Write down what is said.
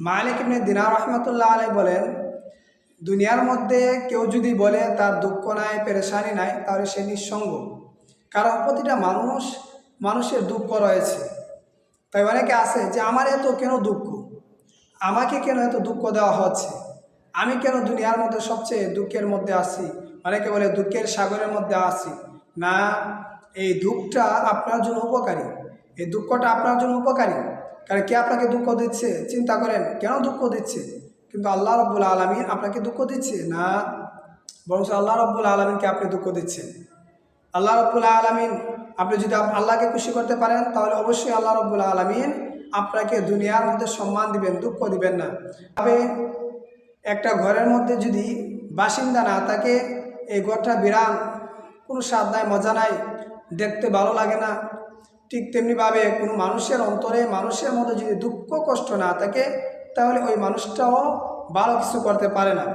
মালিক ইবনে দিনার রহমতুল্লাহ আলাই বলেন, দুনিয়ার মধ্যে কেউ যদি বলে তার দুঃখ নাই, পেরেশানি নাই, তাহলে সে নিঃসঙ্গ। কারণ প্রতিটা মানুষ, মানুষের দুঃখ রয়েছে। তাই অনেকে আছে যে, আমার এত কেন দুঃখ? আমাকে কেন এত দুঃখ দেওয়া হচ্ছে? আমি কেন দুনিয়ার মধ্যে সবচেয়ে দুঃখের মধ্যে আসি অনেকে বলে, দুঃখের সাগরের মধ্যে আসি না এই দুঃখটা আপনার জন্য উপকারী। এই দুঃখটা আপনার জন্য উপকারী। কারণ কে আপনাকে দুঃখ দিচ্ছে? চিন্তা করেন, কেন দুঃখ দিচ্ছে? কিন্তু আল্লাহ রব্বুল আলমিন আপনাকে দুঃখ দিচ্ছে না? বরং আল্লাহ রব্বুল আলমিনকে আপনি দুঃখ দিচ্ছেন। আল্লাহ রব্বুল আলমিন আপনি যদি আল্লাহকে খুশি করতে পারেন, তাহলে অবশ্যই আল্লাহ রব্বুল আলমিন আপনাকে দুনিয়ার মধ্যে সম্মান দিবেন, দুঃখ দিবেন না। তবে একটা ঘরের মধ্যে যদি বাসিন্দা না থাকে, এই ঘরটা বিরান, কোনো স্বাদ নাই, মজা নাই দেখতে ভালো লাগে না। ঠিক তেমনিভাবে কোনো মানুষের অন্তরে, মানুষের মধ্যে যদি দুঃখ, কষ্ট না থাকে, তাহলে ওই মানুষটাও ভালো কিছু করতে পারে না।